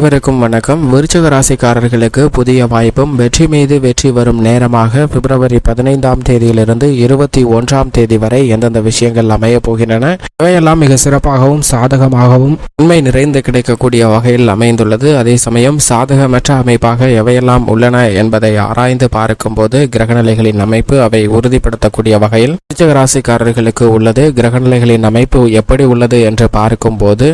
அனைவருக்கும் வணக்கம். விருச்சக ராசிக்காரர்களுக்கு புதிய வாய்ப்பும் வெற்றி மீது வெற்றி வரும் நேரமாக பிப்ரவரி பதினைந்தாம் தேதியிலிருந்து இருபத்தி ஒன்றாம் தேதி வரை எந்தெந்த விஷயங்கள் அமையப் போகின்றன? இவையெல்லாம் மிக சிறப்பாகவும் சாதகமாகவும் உண்மை நிறைந்து கிடைக்கக்கூடிய வகையில் அமைந்துள்ளது. அதே சமயம் சாதகமற்ற அமைப்பாக எவையெல்லாம் உள்ளன என்பதை ஆராய்ந்து பார்க்கும்போது கிரகநிலைகளின் அமைப்பு அவை உறுதிப்படுத்தக்கூடிய வகையில் விருச்சக ராசிக்காரர்களுக்கு உள்ளது. கிரகநிலைகளின் அமைப்பு எப்படி உள்ளது என்று பார்க்கும்போது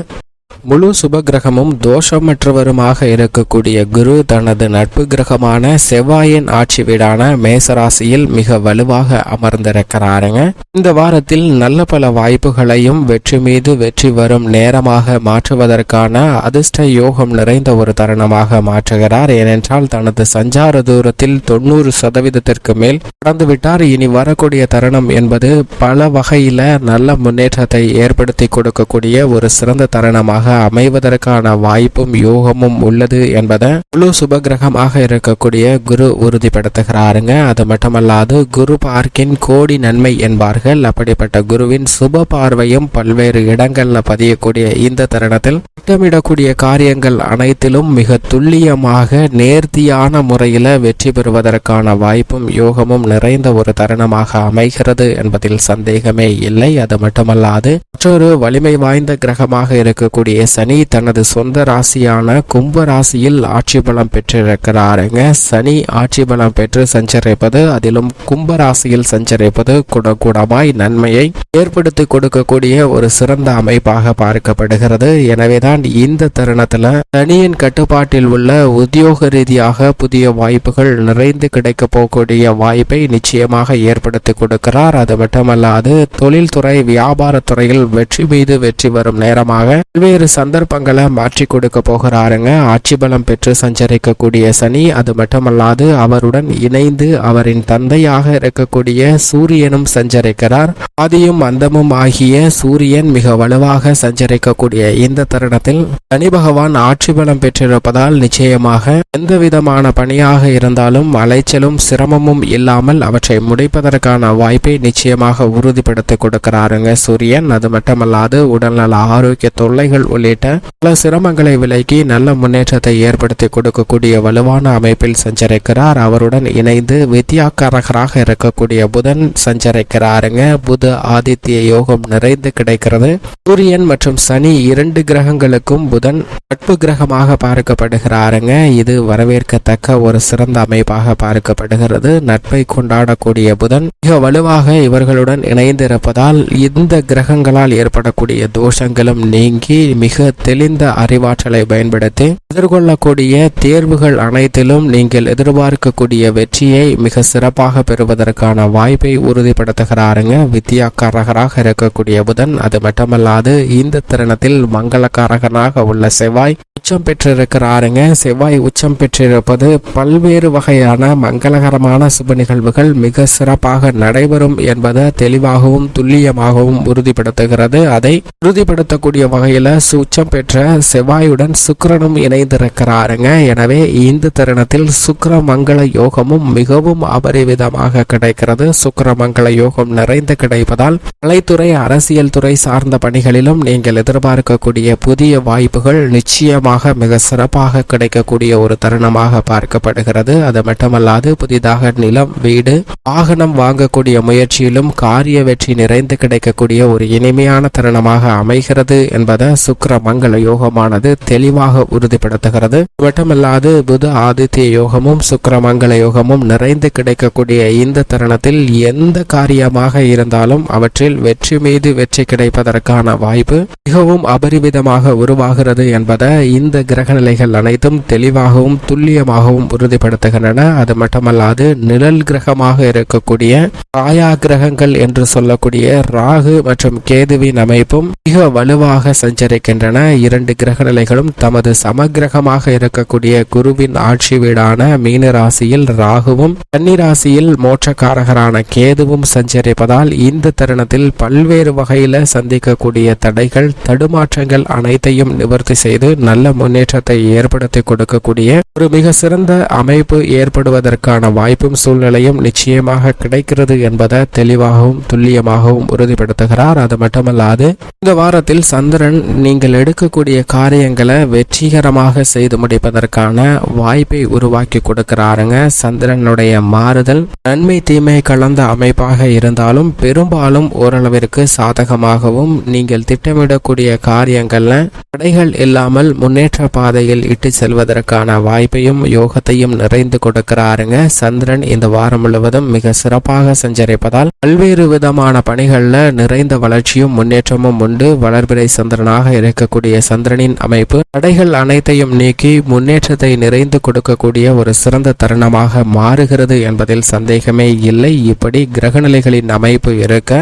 முழு சுப கிரகமும் தோஷமற்றவருமாக இருக்கக்கூடிய குரு தனது நட்பு கிரகமான செவ்வாயின் ஆட்சி வீடான மேசராசியில் மிக வலுவாக அமர்ந்திருக்கிறாருங்க. இந்த வாரத்தில் நல்ல பல வாய்ப்புகளையும் வெற்றி மீது வெற்றி வரும் நேரமாக மாற்றுவதற்கான அதிர்ஷ்ட யோகம் நிறைந்த ஒரு தருணமாக மாற்றுகிறார். ஏனென்றால் தனது சஞ்சார தூரத்தில் தொண்ணூறு சதவீதத்திற்கு மேல் கடந்துவிட்டார். இனி வரக்கூடிய தருணம் என்பது பல வகையில நல்ல முன்னேற்றத்தை ஏற்படுத்தி கொடுக்கக்கூடிய ஒரு சிறந்த தருணமாக அமைவதற்கான வாய்ப்பும் யோகமும் உள்ளது என்பதை முழு சுபகிரகமாக இருக்கக்கூடிய குரு உறுதிப்படுத்துகிறாருங்க. அது மட்டுமல்லாது குரு பார்க்கின் கோடி நன்மை என்பார்கள். அப்படிப்பட்ட குருவின் சுப பார்வையும் பல்வேறு இடங்கள்ல பதியக்கூடிய இந்த தருணத்தில் திட்டமிடக்கூடிய காரியங்கள் அனைத்திலும் மிக துல்லியமாக நேர்த்தியான முறையில் வெற்றி பெறுவதற்கான வாய்ப்பும் யோகமும் நிறைந்த ஒரு தருணமாக அமைகிறது என்பதில் சந்தேகமே இல்லை. அது மட்டுமல்லாது மற்றொரு வலிமை வாய்ந்த கிரகமாக இருக்கக்கூடிய சனி தனது சொந்த ராசியான கும்ப ராசியில் ஆட்சி பலம் பெற்றிருக்கிறாருங்க. சனி ஆட்சி பலம் பெற்று சஞ்சரிப்பது அதிலும் கும்ப ராசியில் சஞ்சரிப்பது குடகுடமாய் நன்மையை ஏற்படுத்தி கொடுக்கக்கூடிய ஒரு சிறந்த அமைப்பாக பார்க்கப்படுகிறது. எனவேதான் இந்த தருணத்துல சனியின் கட்டுப்பாட்டில் உள்ள உத்தியோக ரீதியாக புதிய வாய்ப்புகள் நிறைந்து கிடைக்க போகக்கூடிய வாய்ப்பை நிச்சயமாக ஏற்படுத்தி கொடுக்கிறார். அது மட்டுமல்லாது தொழில்துறை வியாபாரத்துறையில் வெற்றி மீது வெற்றி வரும் நேரமாக பல்வேறு சந்தர்ப்பங்களை மாற்றி கொடுக்க போகிறாருங்க. ஆட்சி பலம் பெற்று சஞ்சரிக்கக்கூடிய சனி அது மட்டுமல்லாது அவருடன் இணைந்து அவரின் தந்தையாக இருக்கக்கூடிய சூரியனும் சஞ்சரிக்கிறார். ஆதியும் அந்தமும் ஆகிய சூரியன் மிக வலுவாக சஞ்சரிக்கக்கூடிய இந்த தருணத்தில் சனி பகவான் ஆட்சி பலம் பெற்றிருப்பதால் நிச்சயமாக எந்த விதமான பணியாக இருந்தாலும் அலைச்சலும் சிரமமும் இல்லாமல் அவற்றை முடிப்பதற்கான வாய்ப்பை நிச்சயமாக உறுதிப்படுத்தி கொடுக்கிறாருங்க சூரியன். அது மட்டுமல்லாது உடல்நல ஆரோக்கிய தொல்லைகள் உள்ளிட்ட பல சிரமங்களை விலக்கி நல்ல முன்னேற்றத்தை ஏற்படுத்தி கொடுக்கக்கூடிய வலுவான அமைப்பில் சஞ்சரிக்கிறார். அவருடன் இணைந்து வித்யாக்காரகராக இருக்கக்கூடிய புதன் சஞ்சரிக்கிறாருங்க. புத ஆதித்ய யோகம் நிறைந்து கிடைக்கிறது. சூரியன் மற்றும் சனி இரண்டு கிரகங்களுக்கும் புதன் நட்பு கிரகமாக பார்க்கப்படுகிறாருங்க. இது வரவேற்கத்தக்க ஒரு சிறந்த அமைப்பாக பார்க்கப்படுகிறது. நட்பை கொண்டாடக்கூடிய புதன் மிக வலுவாக இவர்களுடன் இணைந்திருப்பதால் இந்த கிரகங்களால் ஏற்படக்கூடிய தோஷங்களும் நீங்கி மிக தெளிந்த அறிவாற்றலை பயன்படுத்தி எதிர்கொள்ளக்கூடிய தேர்வுகள் அனைத்திலும் நீங்கள் எதிர்பார்க்கக்கூடிய வெற்றியை மிக சிறப்பாக பெறுவதற்கான வாய்ப்பை உறுதிப்படுத்துகிறாருங்க. வித்யாக்காரகராக இருக்கக்கூடிய புதன் அது மட்டுமல்லாது இந்த தருணத்தில் மங்களக்காரகனாக உள்ள செவ்வாய் உச்சம் பெற்றிருக்கிறாருங்க. செவ்வாய் உச்சம் பெற்றிருப்பது பல்வேறு வகையான மங்களகரமான சுப நிகழ்வுகள் மிக சிறப்பாக நடைபெறும் என்பதை தெளிவாகவும் துல்லியமாகவும் உறுதிப்படுத்துகிறது. அதை உறுதிப்படுத்தக்கூடிய வகையில உச்சம் பெற்ற செவ்வாயுடன் சுக்கரனும் இணைந்திருக்கிறாருங்க. எனவே இந்த தருணத்தில் சுக்கர மங்கள யோகமும் மிகவும் அபரிவிதமாக கிடைக்கிறது. சுக்கர மங்கள யோகம் நிறைந்து கிடைப்பதால் கலைத்துறை அரசியல் துறை சார்ந்த பணிகளிலும் நீங்கள் எதிர்பார்க்கக்கூடிய புதிய வாய்ப்புகள் நிச்சயமாக மிக சிறப்பாக கிடைக்கக்கூடிய ஒரு தருணமாக பார்க்கப்படுகிறது. அது மட்டுமல்லாது புதிதாக நிலம் வீடு வாகனம் வாங்கக்கூடிய முயற்சியிலும் காரிய வெற்றி நிறைந்து கிடைக்கக்கூடிய ஒரு இனிமையான தருணமாக அமைகிறது என்பதை சுக்கர மங்கள யோகமானது தெளிவாக உறுதிப்படுத்துகிறது. மட்டுமல்லாது புத ஆதித்ய யோகமும் சுக்கர மங்கள யோகமும் நிறைந்து கிடைக்கக்கூடிய இந்த தருணத்தில் எந்த காரியமாக இருந்தாலும் அவற்றில் வெற்றி மீது வெற்றி கிடைப்பதற்கான வாய்ப்பு மிகவும் அபரிமிதமாக உருவாகிறது என்பதை இந்த கிரகநிலைகள் அனைத்தும் தெளிவாகவும் துல்லியமாகவும் உறுதிப்படுத்துகின்றன. அது மட்டுமல்லாது நிழல் கிரகமாக இருக்கக்கூடிய காயா கிரகங்கள் என்று சொல்லக்கூடிய ராகு மற்றும் கேதுவின் அமைப்பும் மிக வலுவாக இருக்கின்றன. இரண்டு கிரகநிலைகளும் தமது சமகிரகமாக இருக்கக்கூடிய குருவின் ஆட்சி வீடான மீன ராசியில் ராகுவும் கன்னிராசியில் மோட்சக்காரகரான கேதுவும் சஞ்சரிப்பதால் இந்த தருணத்தில் பல்வேறு வகையில சந்திக்கக்கூடிய தடைகள் தடுமாற்றங்கள் அனைத்தையும் நிவர்த்தி செய்து நல்ல முன்னேற்றத்தை ஏற்படுத்தி கொடுக்கக்கூடிய ஒரு மிக சிறந்த அமைப்பு ஏற்படுவதற்கான வாய்ப்பும் சூழ்நிலையும் நிச்சயமாக கிடைக்கிறது என்பதை தெளிவாகவும் துல்லியமாகவும் உறுதிப்படுத்துகிறார். அது மட்டுமல்லாது இந்த வாரத்தில் சந்திரன் நீங்கள் எடுக்கக்கூடிய காரியங்களை வெற்றிகரமாக செய்து முடிப்பதற்கான வாய்ப்பை உருவாக்கி கொடுக்கிறாருங்க. சந்திரனுடைய மாறுதல் நன்மை தீமை கலந்த அமைப்பாக இருந்தாலும் பெரும்பாலும் ஓரளவிற்கு சாதகமாகவும் நீங்கள் திட்டமிடக்கூடிய காரியங்கள்ல தடைகள் இல்லாமல் முன்னேற்ற பாதையில் இட்டு செல்வதற்கான வாய்ப்பையும் யோகத்தையும் நிறைந்து கொடுக்கிறாருங்க. சந்திரன் இந்த வாரம் முழுவதும் மிக சிறப்பாக சஞ்சரிப்பதால் பல்வேறு விதமான பணிகள்ல நிறைந்த வளர்ச்சியும் முன்னேற்றமும் உண்டு. வளர்பிறை சந்திரனாக இருக்கக்கூடிய சந்திரனின் அமைப்பு தடைகள் அனைத்தையும் நீக்கி முன்னேற்றத்தை நிறைந்து கொடுக்கக்கூடிய ஒரு சிறந்த தருணமாக மாறுகிறது என்பதில் சந்தேகமே இல்லை. இப்படி கிரகநிலைகளின் அமைப்பு இருக்க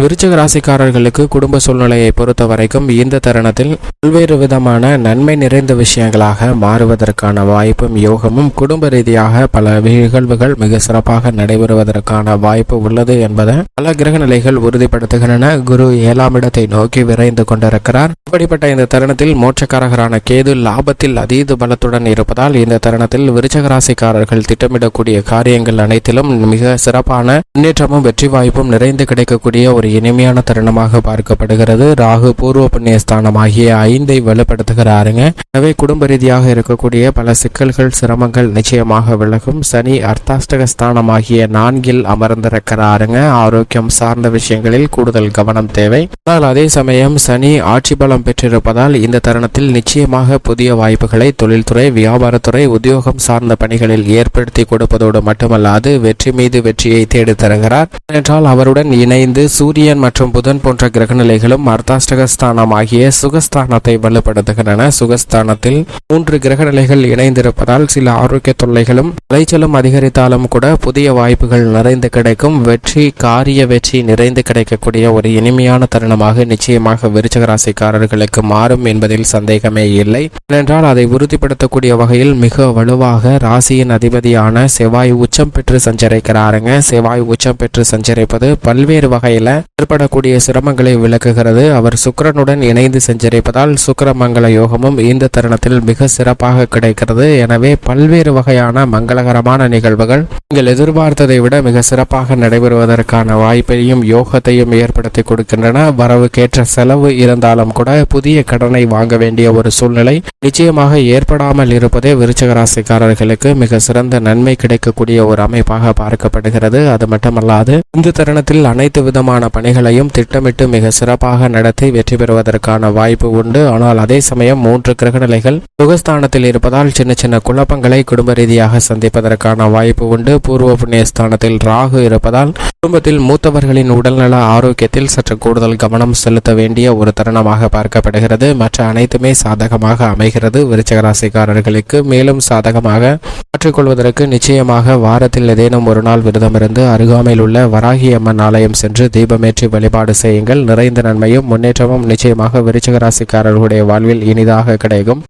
விருச்சக ராசிக்காரர்களுக்கு குடும்ப சூழ்நிலையை பொறுத்த வரைக்கும் இந்த தருணத்தில் பல்வேறு விதமான நன்மை நிறைந்த விஷயங்களாக மாறுவதற்கான வாய்ப்பும் யோகமும் குடும்ப ரீதியாக பல நிகழ்வுகள் மிக சிறப்பாக நடைபெறுவதற்கான வாய்ப்பு உள்ளது என்பதை பல கிரக நிலைகள் உறுதிப்படுத்துகின்றன. குரு ஏழாம் இடத்தை நோக்கி விரைந்து கொண்டிருக்கிறார். இப்படிப்பட்ட இந்த தருணத்தில் மோட்சக்காரகரான கேது லாபத்தில் அதீத பலத்துடன் இருப்பதால் இந்த தருணத்தில் விருச்சக ராசிக்காரர்கள் திட்டமிடக்கூடிய காரியங்கள் அனைத்திலும் மிக சிறப்பான முன்னேற்றமும் வெற்றி வாய்ப்பும் நிறைந்து கிடைக்கக்கூடிய ஒரு இனிமையான தருணமாக பார்க்கப்படுகிறது. ராகு பூர்வ புண்ணியஸ்தானம் ஆகிய ஐந்தை வலுப்படுத்துகிறாருங்க. எனவே குடும்ப ரீதியாக இருக்கக்கூடிய பல சிக்கல்கள் சிரமங்கள் நிச்சயமாக விலகும். சனி அர்த்தாஷ்டக ஸ்தானம் ஆகிய நான்கில் அமர்ந்திருக்கிறாருங்க. ஆரோக்கியம் சார்ந்த விஷயங்களில் கூடுதல் கவனம் தேவை. ஆனால் அதே சமயம் சனி ஆட்சி பலம் பெற்றிருப்பதால் இந்த தருணத்தில் நிச்சயமாக புதிய வாய்ப்புகளை தொழில்துறை வியாபாரத்துறை உத்தியோகம் சார்ந்த பணிகளில் ஏற்படுத்தி கொடுப்பதோடு மட்டுமல்லாது வெற்றி மீது வெற்றியை தேடி தருகிறார். ஏனென்றால் அவருடன் இணைந்து சூரியன் மற்றும் புதன் போன்ற கிரகநிலைகளும் அர்த்தாஷ்டகஸ்தானம் ஆகிய சுகஸ்தானத்தை வலுப்படுத்துகின்றன. சுகஸ்தானத்தில் மூன்று கிரகநிலைகள் இணைந்திருப்பதால் சில ஆரோக்கிய தொல்லைகளும் விளைச்சலும் அதிகரித்தாலும் கூட புதிய வாய்ப்புகள் நிறைந்து கிடைக்கும். வெற்றி காரிய வெற்றி நிறைந்து கிடைக்கக்கூடிய ஒரு இனிமையான தருணமாக நிச்சயமாக விருச்சகராசிக்காரர்கள் அவர்களுக்கு மாறும் என்பதில் சந்தேகமே இல்லை. ஏனென்றால் அதை உறுதிப்படுத்தக்கூடிய வகையில் மிக வலுவாக ராசியின் அதிபதியான செவ்வாய் உச்சம் பெற்று சஞ்சரிக்கிறாருங்க. செவ்வாய் உச்சம் பெற்று சஞ்சரிப்பது பல்வேறு வகையில ஏற்படக்கூடிய சிரமங்களை விளக்குகிறது. அவர் சுக்கிரனுடன் இணைந்து சஞ்சரிப்பதால் சுக்கிரமங்கல யோகமும் இந்த தருணத்தில் மிக சிறப்பாக கிடைக்கிறது. எனவே பல்வேறு வகையான மங்களகரமான நிகழ்வுகள் நீங்கள் எதிர்பார்த்ததை விட மிக சிறப்பாக நடைபெறுவதற்கான வாய்ப்பையும் யோகத்தையும் ஏற்படுத்தி கொடுக்கின்றன. வரவுக்கேற்ற செலவு இருந்தாலும் கூட புதிய கடனை வாங்க வேண்டிய ஒரு சூழ்நிலை நிச்சயமாக ஏற்படாமல் இருப்பதே விருச்சகராசிக்காரர்களுக்கு மிக சிறந்த நன்மை கிடைக்கக்கூடிய ஒரு அமைப்பாக பார்க்கப்படுகிறது. அது மட்டுமல்லாது இந்த தருணத்தில் அனைத்து விதமான பணிகளையும் திட்டமிட்டு மிக சிறப்பாக நடத்தி வெற்றி பெறுவதற்கான வாய்ப்பு உண்டு. ஆனால் அதே சமயம் மூன்று கிரகநிலைகள் சுகஸ்தானத்தில் இருப்பதால் சின்ன சின்ன குழப்பங்களை குடும்ப ரீதியாக சந்திப்பதற்கான வாய்ப்பு உண்டு. பூர்வ புண்ணிய ஸ்தானத்தில் ராகு இருப்பதால் குடும்பத்தில் மூத்தவர்களின் உடல்நல ஆரோக்கியத்தில் சற்று கூடுதல் கவனம் செலுத்த வேண்டிய ஒரு தருணமாக பார்க்க பார்க்கப்படுகிறது. மற்ற அனைத்துமே சாதகமாக அமைகிறது. விருச்சக ராசிக்காரர்களுக்கு மேலும் சாதகமாக மாற்றிக்கொள்வதற்கு நிச்சயமாக வாரத்தில் ஏதேனும் ஒரு நாள் விரதமிருந்து அருகாமையில் உள்ள வராகி அம்மன் ஆலயம் சென்று தீபமேற்றி வழிபாடு செய்யுங்கள். நிறைந்த நன்மையும் முன்னேற்றமும் நிச்சயமாக விருச்சக ராசிக்காரர்களுடைய வாழ்வில் இனிதாக கிடைக்கும்.